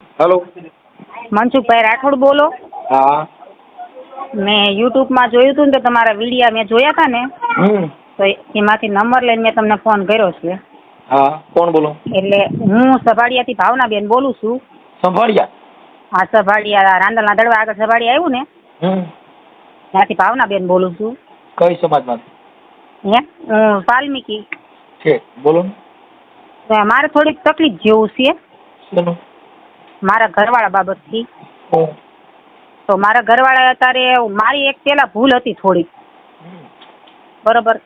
Hello. Mansukhbhai Rathod બોલો. હા. મેં યુટ્યુબમાં જોયું હતું ને તો તમારા વિડીયા મેં જોયા હતા ને. હમ. તો એમાંથી નંબર લઈને મેં તમને ફોન કર્યો છે. હા કોણ બોલો? એટલે હું સભાડિયાથી ભાવનાબેન બોલું છું. સંભાળ્યા આ સભાડિયા રાંદલના દડવા આગળ સભાડિયા આવ્યું ને. હમ. ત્યાંથી ભાવનાબેન બોલું છું. કઈ સમાજમાં હે? હું વાલ્મીકી. છે. બોલો ને. મારે થોડીક તકલીફ જેવું છે. શેનું મારા ઘરવાળા બાબતથી. થી તો મારા ઘરવાળા અત્યારે મારી એક પેલા ભૂલ હતી થોડીક. બરોબર?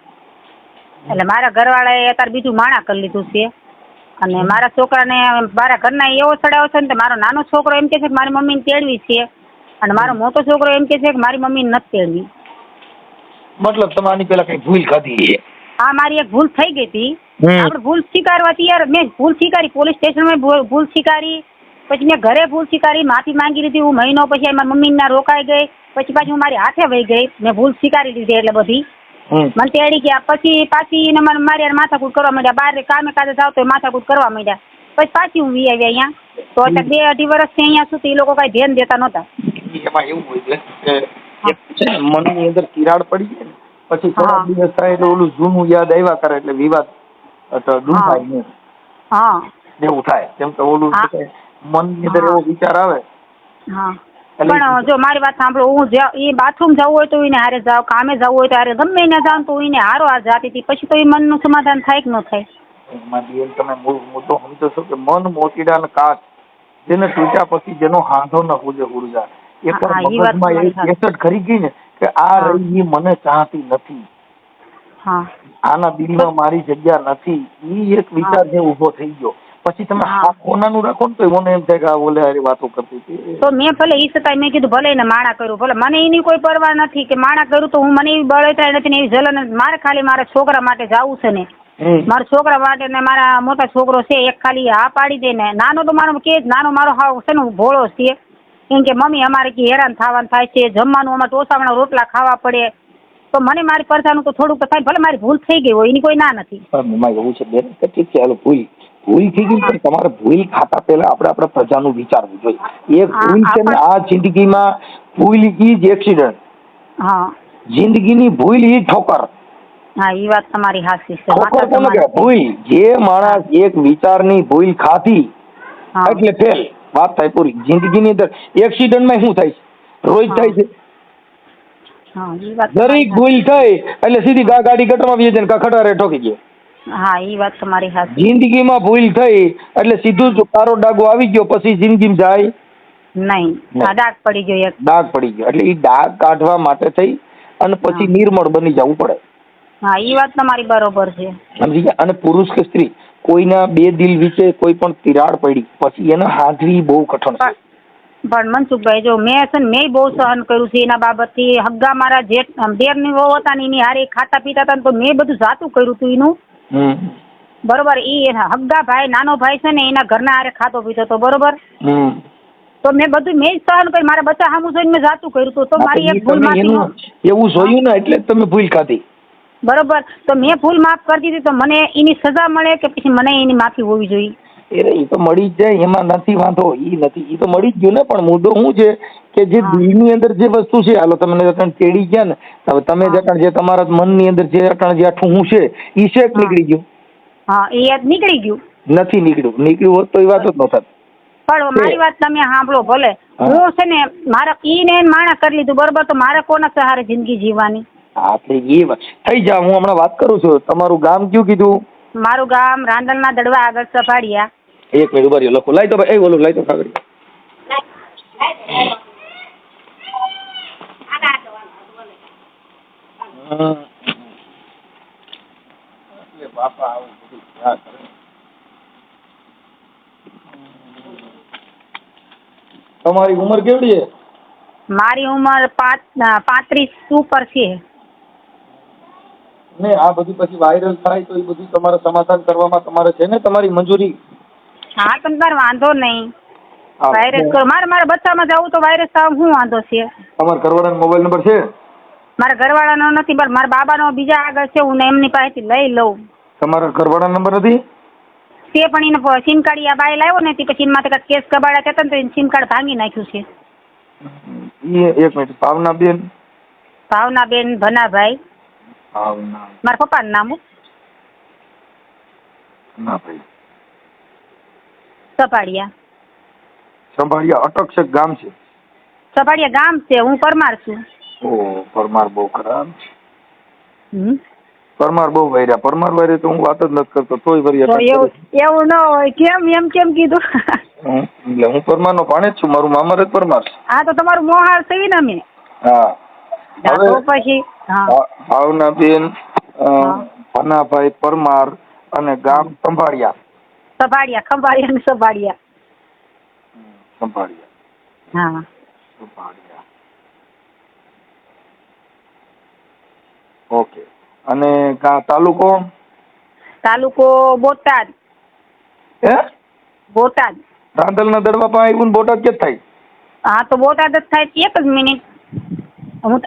એટલે મારા ઘરવાળાએ અત્યારે બીજું માણા કરી લીધું છે. અને મારા છોકરાને મારા ઘરના એવો ચડાવ્યો છે ને મારો નાનો છોકરો એમ કે છે કે મારી મમ્મીને તેડવી છે. અને મારો મોટો છોકરો એમ કે છે કે મારી મમ્મીને નથી તેડવી. મતલબ તમે આની પેલા કઈ ભૂલ ખાધી હા મારી એક ભૂલ થઈ ગઈ હતી. આપણે ભૂલ સ્વીકારવા તૈયાર મેં ભૂલ સ્વીકારી પોલીસ સ્ટેશનમાં માં ભૂલ સ્વીકારી. પછી મેં ઘરે ભૂલ સ્વીકારી માફી માંગી લીધી હું મહિનો પછી મારી મમ્મીના રોકાઈ ગઈ પછી પાછી હું મારી હાથે વહી ગઈ મેં ભૂલ સ્વીકારી લીધી એટલે બધી. મને તેડી ગયા. પછી પાછી એને મને મારી યાર માથાકૂટ કરવા માંડ્યા. બહાર કામે કાજે જાવ તો માથાકૂટ કરવા માંડ્યા. પછી પાછી હું વી આવી અહીંયા. તો અત્યારે બે અઢી વર્ષથી અહીંયા સુધી એ લોકો કાંઈ ધ્યાન દેતા નહોતા. એમાં એવું હોય છે કે એક છે ને મનની અંદર તિરાડ પડી જાય પછી થોડા દિવસ થાય એટલે ઓલું જૂનું યાદ આવ્યા કરે એટલે વિવાદ હા. એવું થાય. કેમ કે ઓલું મનની અંદર એવો વિચાર આવે. હા. પણ જો મારી વાત સાંભળો હું એ બાથરૂમ જવું હોય તો એને હારે જાવ કામે જવું હોય તો હારે ગમે એને જાવ તો એને હારો આ જાતી હતી. પછી તો એ મનનું સમાધાન થાય કે ન થાય? એમાં બેન તમે મૂળ મુદ્દો સમજો છો કે મન મોતીડા ને કાચ જેને તૂટ્યા પછી જેનો હાંધો ન પૂજે ઊર્જા એક મગજમાં એ કેસટ ખરી ગઈ ને કે આ રહી મને ચાહતી નથી. હા. આના દિલમાં મારી જગ્યા નથી. એ એક વિચાર જે ઊભો થઈ ગયો. પછી તમે આ કોનાનું રાખો ને તો મને એમ થાય કે આ બોલે હારી વાતો કરતી હતી. તો મેં ભલે ઈ છતાંય મેં કીધું ભલે એને માણા કર્યું ભલે મને એની કોઈ પરવા નથી કે માણા કર્યું તો હું મને એવી બળતરા નથી ને એવી જલન મારે ખાલી મારા છોકરા માટે જવું છે ને. મારા છોકરા માટે ને મારા મોટા છોકરો છે એક ખાલી હા પાડી દે ને. નાનો તો મારો કે નાનો મારો હાવ છે ને ભોળો છે. કેમ કે મમ્મી અમારે કે હેરાન થવાનું થાય છે જમવાનું અમારે ટોસાવાના રોટલા ખાવા પડે. તો મને મારી પરસાનું તો થોડુંક થાય ભલે મારી ભૂલ થઈ ગઈ હોય એની કોઈ ના નથી. એવું છે બેન. કે ઠીક છે હાલો ભૂલ. ભૂલ થઈ ગઈ પણ તમારે ભૂલ ખાતા પહેલા આપણે આપણા પ્રજાનું વિચારવું જોઈએ. એક ભૂલ છે ને આ જિંદગીમાં ભૂલ ઈ જ એક્સિડન્ટ. હા. જિંદગીની ભૂલ ઈ ઠોકર. હા એ વાત તમારી હાચી છે. ઠોકર કોને તમારી- ભૂલ. જે માણસ એક વિચારની ભૂલ ખાધી એટલે ફેલ વાત થાય પૂરી. જિંદગીની અંદર એક્સિડન્ટમાં શું થાય છે? રોજ થાય છે. ઈ દરેક ભૂલ થઈ એટલે સીધી ગાડી ગટરમાં વી જાય ખટારે ઠોકી ગયો. હા એ વાત તમારી હાચી જિંદગીમાં ભૂલ થઈ એટલે સીધું જ કારો ડાગો આવી ગયો પછી જિંદગીમાં જાય? નહીં. આ ડાઘ પડી ગયો એક. ડાઘ પડી ગયો એટલે એ ડાઘ કાઢવા માટે થઈ અને પછી નિર્મળ બની જવું પડે. હા એ વાત તમારી બરોબર છે. સમજી ગયા? અને પુરુષ કે સ્ત્રી કોઈના બે દિલ વિશે કોઈ પણ તિરાડ પડી પછી એને હાંધવી બહુ કઠણ છે. પણ મનસુખભાઈ જો મેં છે ને મેં બહુ સહન કર્યું છે એના બાબતથી. હગ્ગા મારા જેઠ દેરની વહુ હતા ને એની હારે ખાતા પીતા હતા ને તો મેં બધું જાતું કર્યું હતું એનું. બરોબર ઈ હગ્ગા ભાઈ નાનો ભાઈ છે ને એના ઘરના હારે ખાતો પીતો હતો બરોબર? હમ. તો મેં બધું મેં જ સહન કર્યું મારા બચ્ચા સામું જોઈને મેં જાતું કર્યું હતું તો મારી એક ભૂલ માફી એવું જોયું ને એટલે તમે ભૂલ ખાધી બરોબર તો મેં ભૂલ માફ કરી દીધી તો મને એની સજા મળે કે પછી મને એની માફી હોવી જોઈએ? એ એ તો મળી જ જાય એમાં નથી વાંધો. એ નથી એ તો મળી જ ગયું ને પણ મુદ્દો શું છે કે જે દિલની અંદર જે વસ્તુ છે હાલો તમને જતણ તેડી ગયા ને હવે તમે હા. જે તમારા મનની અંદર જે જતણ જે આઠું હું છે એ શેક નીકળી ગયું? હા એ યાદ નીકળી ગયું. નથી નીકળ્યું. નીકળ્યું હોત તો એ વાત જ ન થાત. પણ મારી વાત તમે સાંભળો ભલે. હું. છે ને મારા ઈ ને માણા કરી લીધું બરોબર? તો મારે કોના સહારે જિંદગી જીવવાની? આપણે એ વાત થઈ જા હું હમણાં વાત કરું છું. તમારું ગામ કયું કીધું? મારું ગામ રાંદલના દડવા આગળ સફાડિયા એક મિનિટ ઊભા રહ્યો લખો. લાઈ તો ભાઈ. એ ઓલું લાઈ તો કાગળ. બાપા આવું બધું કરે? તમારી ઉંમર કેવડી છે? મારી ઉંમર પાંચ પાંત્રીસ ઉપર છે. ને આ બધું પછી વાયરલ થાય તો એ બધું તમારે સમાધાન કરવામાં તમારે છે ને તમારી મંજૂરી? હા તમ તાર વાંધો નહીં. વાયરસ કરો મારે મારા બચ્ચામાં જવું તો વાયરસ થવા શું વાંધો છે? તમારા ઘરવાળાનો મોબાઈલ નંબર છે? મારા ઘરવાળાનો નથી પણ મારા બાબાનો બીજા આગળ છે હું એમની પાસેથી લઈ લઉં. તમારા ઘરવાળાનો નંબર નથી? તે પણ એને સિમ કાર્ડ આ બાય લાવ્યો ને તે પછી એના માટે કેસ કબાડા કહેતા ને તો એને સિમ કાર્ડ ભાંગી નાખ્યું છે. એક મિનિટ ભાવનાબેન. ભનાભાઈ. ભાવના. મારા પપ્પાનું નામ ના ભાઈ સપાડિયા સંભાળિયા અટક ગામ છે? સપાડિયા ગામ છે હું પરમાર છું. ઓ પરમાર બહુ ખરાબ. હમ. પરમાર બહુ વૈર્યા. પરમાર વૈરે તો હું વાત જ નથી કરતો તોય વરી તો અટક એવું કરે. એવું ન હોય કેમ એમ કેમ કીધું? હું એટલે હું પરમાર નો ભાણે જ છું મારું મામા જ પરમાર છે. હા તો તમારું મોહાળ થઈ ને અમે? હા. હા, હવે પછી હા ભાવનાબેન અ, હા. ભનાભાઈ પરમાર અને ગામ સંભાળિયા. સપાડિયા ખંભાળિયા ને સપાડિયા સંભાળિયા હા. સંભાળિયા. ઓકે. અને કા તાલુકો? તાલુકો બોટાદ. હે? બોટાદ. રાંદલના દડવા પાસે આવ્યું ને બોટાદ કે થાય? હા તો બોટાદ જ થાય એક જ મિનિટ. હું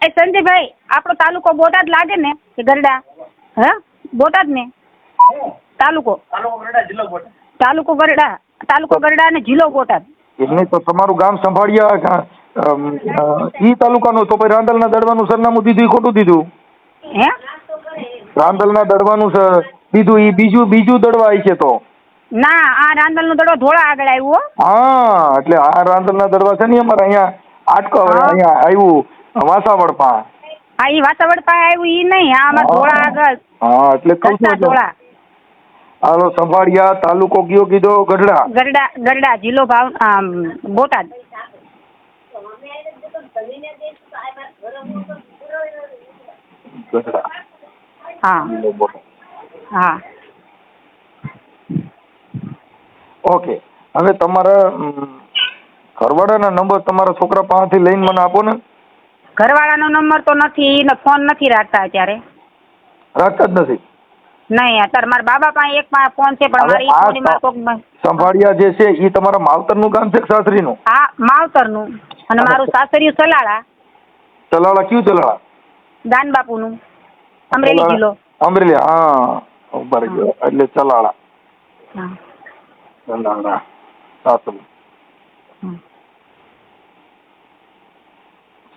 એ સંજયભાઈ આપણો તાલુકો બોટાદ લાગે ને કે ગરડા? હે? બોટાદ ને તાલુકો તાલુકો ગરડા તાલુકો ગરડા અને જિલ્લો બોટાદ એટલે તો તમારું ગામ સંભાળિયા ઈ તાલુકાનું તો પછી રાંદલના દડવાનું સરનામું દીધું ખોટું દીધું? હે? રાંદલના દડવાનું દીધું ઈ બીજું બીજું દડવા આવી છે તો? ના આ રાંદલનો દડો ધોળા આગળ આવ્યો હા. એટલે આ રાંદલના દડવા છે ને અમારે અહીંયા આટકો અહીંયા આવ્યું વાસાવડ પા. હા ઈ વાસાવડ પા આવ્યું ઈ નહીં આ અમાર ધોળા આગળ. હા એટલે કહું છું ધોળા. હાલો સંભાળિયા તાલુકો કયો કીધો? ગઢડા. ગરડા ગરડા જિલ્લો ભાવ આમ, બોટાદ. ગઢડા. હા. જિલ્લો બોટાદ. હા. ઓકે. હવે તમારા અમ, ઘરવાળાના નંબર તમારા છોકરા પાસેથી લઈને મને આપો ને. ઘરવાળાનો નંબર તો નથી ઈને ફોન નથી રાખતા અત્યારે. રાખતા જ નથી. નહીં અત્યારે મારા બાબા પાસે એક પાસે ફોન છે પણ મારી આ ફોન ઈ મારા કોક- સંભાળિયા જે છે એ તમારા માવતરનું ગામ છે કે સાસરીનું? હા માવતરનું. અને મારું સાસરિયું સલાળા સલાળા કયું ચલાળા? દાનબાપુનું. અમરેલી જિલ્લો. અમરેલી હા. ઊભા ગયો એટલે સલાળા હા. ચલાળા. સાસરું.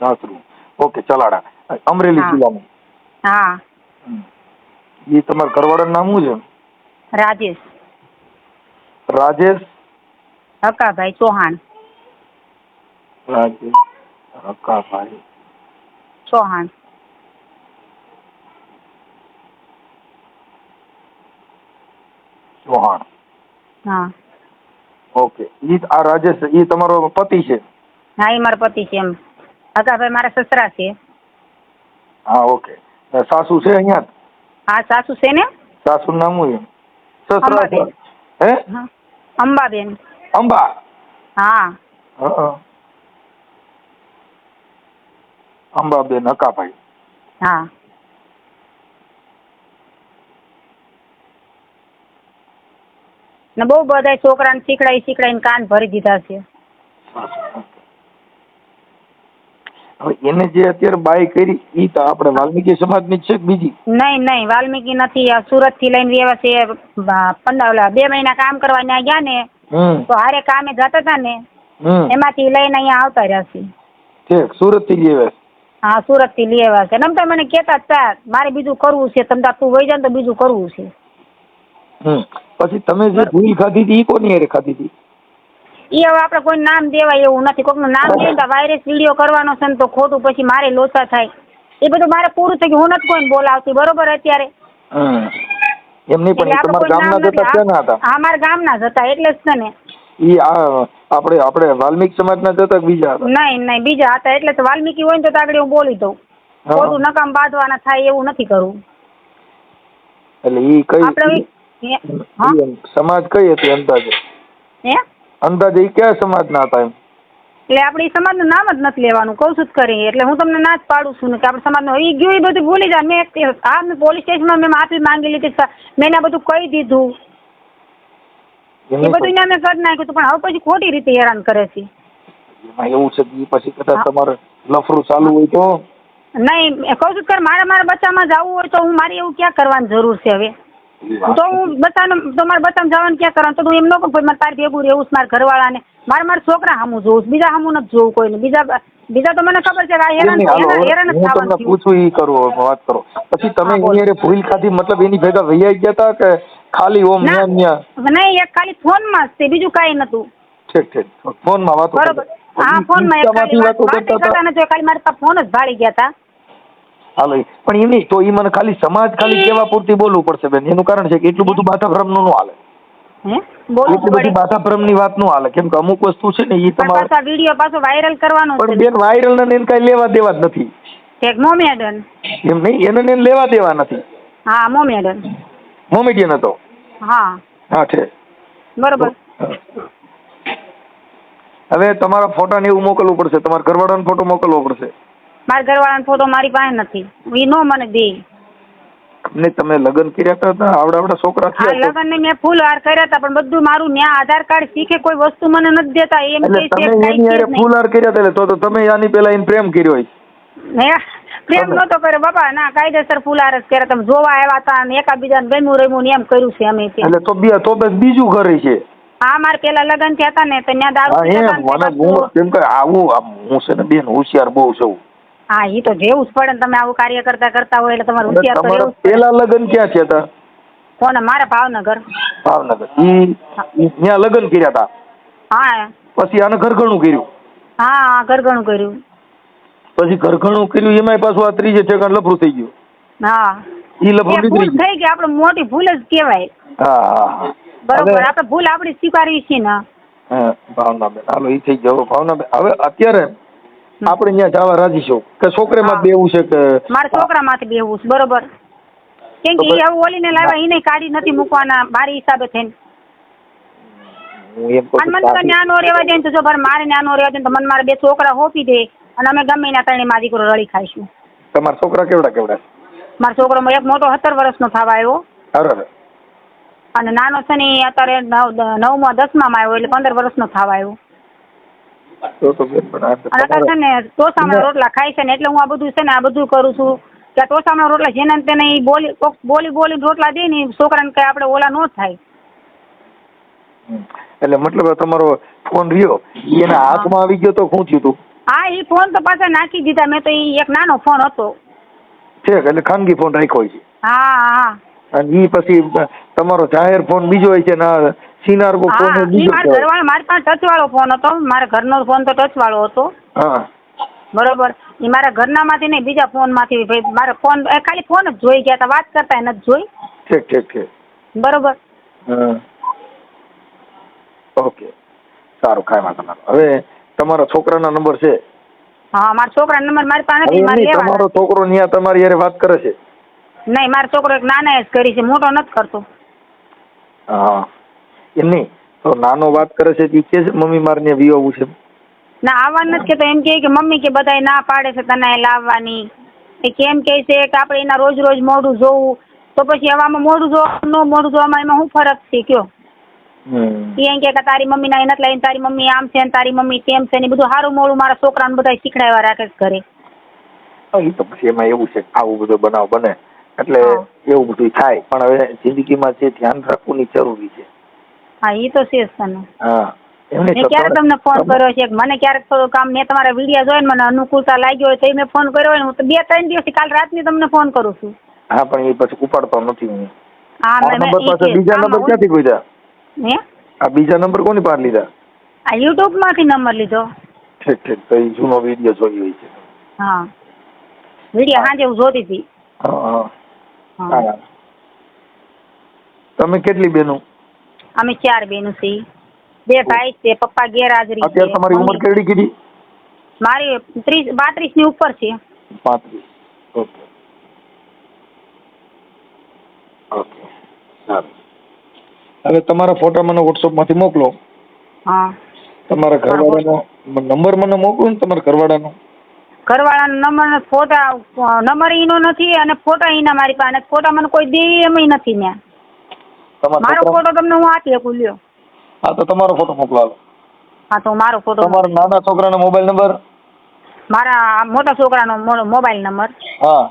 સાસરું. ઓકે ચલાડા અમરેલી જિલ્લામાં હા. એ તમારા ઘરવાળાનું નામ શું રાજેશ છે? રાજેશ. હકાભાઈ ચૌહાણ. રાજેશ હકાભાઈ. ચૌહાણ. ચૌહાણ. હા. ઓકે. ઈ આ રાજેશ ઈ તમારો પતિ છે? હા એ મારા પતિ છે એમ. હકાભાઈ મારા સસરા છે. હા ઓકે. સાસુ છે અહીંયા? હા સાસુ છે ને? સાસુ નામ હું સસરા. હે? હા. અંબાબેન. અંબા? હા. હં. અંબાબેન હકાભાઈ. હા. ને બહુ બધા છોકરાને શીખડાઈ શીખડાઈને કાન ભરી દીધા છે. હવે એને જે અત્યારે બાય કરી ઈ તો આપણે વાલ્મીકી સમાજની જ છે કે બીજી? નહીં નહીં વાલ્મીકી નથી. આ સુરતથી લઈને વ્યવા છે પંદર બે મહિના કામ કરવા ત્યાં ગયા ને તો હારે કામે જતા હતા ને એમાંથી લઈને અહીંયા આવતા રહ્યા છે ઠીક સુરતથી જેવે હા સુરતથી લઈ આવ્યા છે નમતા મને કહેતા હતા મારે બીજું કરવું છે તમ તાર તું વહી જાય ને તો બીજું કરવું છે. પછી તમે જે ભૂલ ખાધી હતી એ કોની હારે ખાધી હતી એ હવે આપણે કોઈ નામ દેવાય એવું નથી. કોકનું નામ દે તો વાયરસ વીડિયો કરવાનો છે ને તો ખોટું પછી મારે લોચા થાય. એ બધું મારે પૂરું થઈ ગયું. હું નથી કોઈને બોલાવતી. બરોબર અત્યારે? એમ નહીં પણ તમારા ગામના જતા નથી હતા? હા મારા ગામના જતા એટલે જ છે ને. ઈ આ આપણે આપણે વાલ્મીક સમાજના જતા બીજા હતા? નહીં નહીં બીજા હતા. એટલે તો વાલ્મીકી હોય ને તો આગળ હું બોલી દઉં. ખોટું નકામ બાંધવાના થાય એવું નથી કરવું. એટલે ઈ કઈ આપણે સમાજ કઈ હતી અંદાજે? હે? અંદાજે એ કયા સમાજના હતા એમ. એટલે આપણે સમાજનું નામ જ નથી લેવાનું કઉ છું જ કરી. એટલે હું તમને ના જ પાડું છું ને કે આપણે સમાજનું એ ગયું એ બધું ભૂલી જાય મેં આ હા મેં પોલીસ સ્ટેશનમાં મેં માફી માંગી લીધી મેં એને બધું કહી દીધું. એ બધું મેં કરી નાખ્યું પણ હવે પછી ખોટી રીતે હેરાન કરે છે. એમાં એવું છે કે પછી કદાચ તમારે લફરું ચાલુ હોય તો? નહીં કઉ છું મારે મારા બચ્ચામાં જવું હોય તો હું મારી એવું ક્યાં કરવાની જરૂર છે હવે. તો હું બતાને તો મારે બતાને જવાનું ક્યાં કરવાનું? તો હું એમ ન કહું ભાઈ મારે તારી ભેગું રહેવું મારા ઘરવાળાને. મારે મારા છોકરા સામું જોવું બીજા સામું નથી જોવું કોઈને. બીજા બીજા તો મને ખબર છે કે આ હેરાન હેરાન જ હું તમને પૂછું એ કરો વાત કરો. પછી તમે અહીંયા ભૂલ ખાધી મતલબ એની ભેગા વૈયા ગયા હતા કે ખાલી ઓમ ન્યા ન્યા? નહીં એક ખાલી ફોનમાં જ તે બીજું કાંઈ નતું. ઠીક ઠીક. ફોનમાં વાતો બરોબર. હા ફોન ફોનમાં એક ખાલી વાત કરતા હતા. ને નથી ખાલી મારા ફોન જ ભાળી ગયા હતા હાલો. પણ એ નહીં તો ઈ મને ખાલી સમાજ ખાલી કેવા પૂરતી બોલવું પડશે બેન. એનું કારણ છે કે એટલું બધું બાધાભ્રમનું નું હાલે. એટલી બધી બાધાભ્રમની વાતનું હાલે. કેમ કે અમુક વસ્તુ છે ને એ તમારે વીડિયો પાછો વાયરલ કરવાનો પણ બેન વાયરલ ને એને કઈ લેવા દેવા જ નથી. ઠેક મોમેડન એમ નહીં એને ને એને લેવા દેવા નથી. હા મોમેડન મોમેડિયન હતો. હા. હા છે. બરોબર. હવે તમારા ફોટા ને એવું મોકલવું પડશે. તમારા ઘરવાળાનો ફોટો મોકલવો પડશે. મારા ઘરવાળાનો ફોટો મારી પાસે નથી. એ નો મને દે. ને તમે લગ્ન કર્યા હતા આવડા આવડા છોકરા હા થયા લગ્ન ને મેં ફૂલ હાર કર્યા હતા પણ બધું મારું ન્યા આધાર કાર્ડ શીખે કોઈ વસ્તુ મને નથી દેતા. એમ એટલે કે છે તમે કાંઈ એની છે હારે નહીં. ફૂલહાર કર્યા હતા એટલે તો તો તમે આની પેલા એને પ્રેમ કર્યો હોય. હે પ્રેમ તમે- નતો કર્યો. બાપા ના કાયદેસર ફૂલ હાર જ કર્યા તમે જોવા આવ્યા હતા અને એકાબીજાને ગમ્યું રમ્યું ને એમ કર્યું છે અમે ત્યાં. એટલે તો બી તો બસ બીજું ઘર છે. હા મારે પેલા લગ્ન થયા હતા ને તો ત્યાં દારૂ હા પીતા એમ હતા ને મને તે હું કેમ કે આવું આમ હું છે ને બેન હોશિયાર બહુ છું. હા એ તો જેવું જ પડે ને તમે આવું કાર્ય કરતા કરતા હોય એટલે તમારે હોશિયાર તો તમારા રહેવું જ પેલા લગ્ન ક્યાં થયા હતા કોને મારે ભાવનગર. ભાવનગર. ઈ ત્યાં લગ્ન કર્યા હતા હા. પછી આને ઘરઘણું કર્યું? હા ઘરઘણું કર્યું. પછી ઘરઘણું કર્યું એમાંય પાછું આ ત્રીજે ઠેકાણ લફરું થઈ ગયું. હા. ઈ એ લફરું ભૂલ નીકળી ગયું થઈ ગઈ આપણે મોટી ભૂલ જ કહેવાય. હા હા હા. બરોબર હવે- આપણે ભૂલ આપણી સ્વીકારવી છે ને. હા, ભાવનાબેન. હાલો ઈ થઈ ગયો. ભાવનાબેન હવે અત્યારે આપણે અહીંયા જવા રાજી છો? કે છોકરીમાં બેવું છે કે મારા છોકરામાંથી બેવું છે બરોબર. કેમ કે એ હવે ઓલીને લાવ્યા એને કાઢી નથી મૂકવાના મારી હિસાબે થઈને. અને મને તો રહેવા દે તો જો મારે નાનો રહેવા દે ને તો મને મારા બે છોકરા હોપી દે અને અમે ગમે એના ત્રણે માં દીકરો રળી ખાઈશું. તમારા છોકરા કેવડા કેવડા મારો છોકરો એક મોટો સત્તર વર્ષનો થવા આવ્યો. અરે અને નાનો છે ને અત્યારે નવ નવમાં દસમામાં આવ્યો એટલે પંદર વર્ષનો થવા આવ્યો. તો તો બેન પણ આ તો અને અત્યારે છે તમારે- ને ટોસામાં રોટલા ખાય છે ને એટલે હું આ બધું છે ને આ બધું કરું છું. કે આ ટોસામાં રોટલા જેને તેને ઈ બોલી કોક બોલી રોટલા દે ને છોકરાને કઈ આપણે ઓલા ન થાય. એટલે મતલબ તમારો ફોન રહ્યો એના હાથમાં આવી ગયો તો શું થયું તું? હા એ ફોન તો પાછા નાખી દીધા મેં તો એ એક નાનો ફોન હતો. છે એટલે ખાનગી ફોન રાખ્યો છે. હા હા. અને એ પછી તમારો જાહેર ફોન બીજો હોય છે ના સિનાર ફોન મારા ઘરવાળા મારી પાસે ટચ વાળો ફોન હતો. મારા ઘરનો ફોન તો ટચ વાળો હતો. હા. બરોબર. એ મારા ઘરનામાંથી નહીં બીજા ફોનમાંથી ભાઈ મારા ફોન ખાલી ફોન જ જોઈ ગયા હતા. વાત કરતા નથી જોઈ. ઠીક ઠીક ઠીક. બરોબર. હા. ઓકે. સારું કાંઈ વાંધો ના. હવે તમારા છોકરાના નંબર છે? હા મારા છોકરા નંબર મારી પાસે નથી તમારો છોકરો ન્યા તમારી યારે વાત કરે છે? નહીં મારો છોકરો એક નાના જ કરી છે મોટો નથી કરતો. હા. એમ નહીં. તો નાનો વાત કરે છે કે મમ્મી મારને વી વિવાવું છે. ના આવવાનું નથી કેતો એમ કે મમ્મી કે બધાય ના પાડે છે તને લાવવાની. એ કેમ કે છે કે આપણે એના રોજ રોજ મોઢું જોવું. તો પછી હવામાં મોઢું જોવાનું ન મોઢું જોવામાં એમાં શું ફરક છે કયો? એમ કે તારી મમ્મી ના નથી લઈને તારી મમ્મી આમ છે ને તારી મમ્મી તેમ છે ને બધું સારું મોડું મારા છોકરાને બધા શીખડાવ્યા રાખે છે ઘરે. તો પછી એમાં એવું છે આવું બધો બનાવ બને. એટલે એવું બધું થાય. પણ હવે જિંદગીમાં જે ધ્યાન રાખવું ની જરૂરી છે. હા એ તો છે હા મેં ક્યારે તમને ફોન કર્યો છે? મને ક્યારેક થોડું કામ મેં તમારા વીડિયો જોઈને મને અનુકૂળતા લાગ્યો હોય તો મેં ફોન કર્યો હોય ને હું તો બે ત્રણ દિવસથી કાલ રાતની તમને ફોન કરું છું. હા પણ એ પછી ઉપાડતો નથી હું. હા આ નંબર પાસે બીજા નંબર ક્યાંથી ગોઈતા હે? આ બીજા નંબર કોની પાર લીધા? આ યુટ્યુબમાંથી નંબર લીધો. ઠીક ઠીક તો એ જૂનો વીડિયો જોઈ હોય છે. હા. વીડિયો હાજે હું જોતી હતી. હા. હા. તમે કેટલી બેનો? અમે ચાર બેનો છીએ. બે ભાઈ છે પપ્પા ગેરહાજરી છે. અત્યારે તમારી ઉંમર કેટલી કીધી? મારી ત્રીસ પાંત્રીસની ઉપર છે. પાંત્રીસ ઓકે. ઓકે. સારું. હવે તમારા ફોટા મને વોટ્સઅપમાંથી મોકલો. હા. તમારા ઘરવાળાનો નંબર મને મોકલો ને તમારા ઘરવાળાનો. ઘરવાળાનો નંબર ફોટા નંબર ઈનો નથી અને ફોટા ઈના મારી પાસે. ફોટા મને કોઈ દે એમય નથી ત્યાં. મારો ફોટો તમને હું આપી શકું લ્યો. હા તો તમારો ફોટો મોકલાવો. હા તો મારો ફોટો તમારા નાના છોકરાનો મોબાઈલ નંબર મારા મોટા છોકરાનો મોબાઈલ નંબર હા.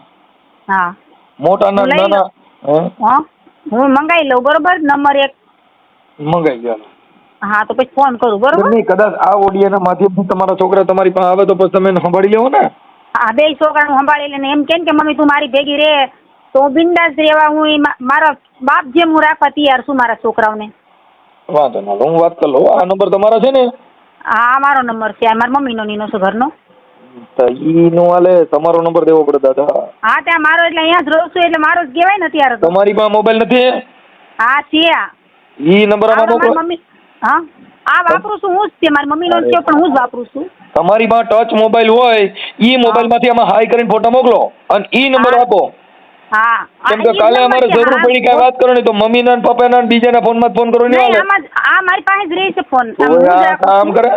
હા. મોટા નાના હા? હું. મંગાવી લઉં બરોબર? નંબર એક. મંગાઈ ગયા હા તો પછી ફોન કરું બરોબર? નહીં કદાચ આ ઓડિયાના માધ્યમથી તમારા છોકરા તમારી પાસે આવે તો પછી તમે સંભાળી લેવો ને? હા બે છોકરાનું સંભાળી લઈને એમ કેમ કે મમ્મી તું મારી ભેગી રે? તો હું બિંદાસ રહેવા હું મારા બાપ જેમ હું રાખવા તૈયાર છું મારા છોકરાઓને. વાંધો ના હું વાત કરી લઉં આ નંબર તમારો છે ને? હા મારો નંબર છે. આ મારા મમ્મીનો નીનો છે ઘરનો. તો ઈનો આલે તમારો નંબર દેવો પડે દાદા. હા ત્યાં મારો એટલે અહીંયા જ રહું છું એટલે મારો જ કહેવાય ને અત્યારે તો. તમારી પાસે મોબાઈલ નથી? હા છે આ. ઈ નંબર આમાં મોકલો. મમ્મી હા આ વાપરું છું હું જ છે મારી મમ્મીનો જ છે પણ હું જ વાપરું છું. તમારી પાસે ટચ મોબાઈલ હોય ઈ મોબાઈલમાંથી આમાં હાઈ કરીને ફોટો મોકલો અને ઈ નંબર હા. આપો. હા. કેમ આ કે કાલે અમારે જરૂર પડી કઈ વાત કરવાની તો મમ્મીના ને પપ્પાના ને બીજાના ફોનમાં ફોન કરો નહીં નહીં હાલે. આમાં જ- આ મારી પાસે જ રહે છે ફોન હું જ આ રાખું. કામ કરે.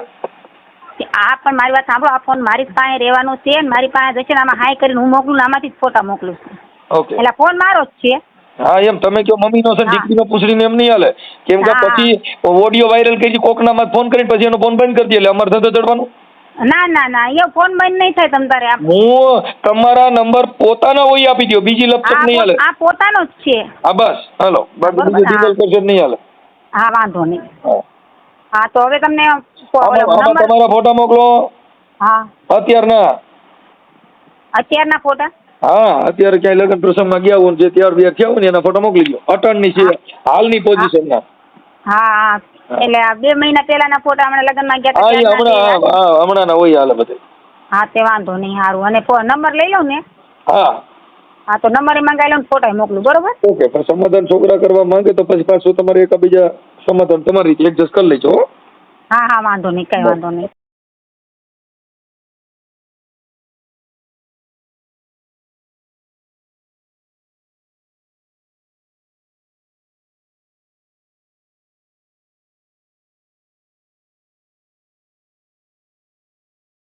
આ પણ મારી વાત સાંભળો આ ફોન મારી પાસે રહેવાનો છે ને મારી પાસે જશે ને આમાં હાઈ કરીને હું મોકલું ને આમાંથી જ ફોટા મોકલું છું. ઓકે. એટલે ફોન મારો જ છે. હા એમ તમે કહો મમ્મીનો છે ને નો પૂછડીને એમ નહીં હાલે. કેમ કે પછી ઓડિયો વાયરલ કરી કોકનામાં ફોન કરીને પછી એનો ફોન બંધ કરી દે એટલે અમારે ધંધો ચડવાનું. ના ના ના અહીંયા ફોન બંધ નહીં થાય તમ તારે આ હું તમારા નંબર પોતાના હોય આપી દો બીજી લપચપ આ નહીં હાલે. પો- આ પોતાનો જ છે. હા બસ હાલો બાકી બરોબર, બીજું હા. ડિટેલ કરશે નહીં હાલે. હા વાંધો નહીં. હા. હા તો હવે તમને ફો- આમાં ઓલો આમાં નંબર તમારા ફોટા મોકલો. હા. અત્યારના. અત્યારના ફોટા? હા અત્યારે ક્યાંય લગ્ન પ્રસંગમાં ગયા હોય ને જે ત્યાર બે થયા હોય ને એના ફોટા મોકલી દો અટણની છે હાલની પોઝિશનના હા હા. એટલે આ બે મહિના પહેલાના ફોટા હમણાં લગ્નમાં ગયા હા એ હમણાં હા હમણાં ના હોય હાલે બધે. હા તે વાંધો નહીં સારું. અને ફો- નંબર લઈ લઉં ને? હા. હા તો નંબર મંગાવી લઉં ને ફોટા મોકલું બરોબર? ઓકે પણ સમાધાન છોકરા કરવા માંગે તો પછી પાછું તમારે એકબીજા સમાધાન તમારી રીતે એડજસ્ટ કરી લેજો હો. હા હા વાંધો નહીં કઈ વાંધો નહીં.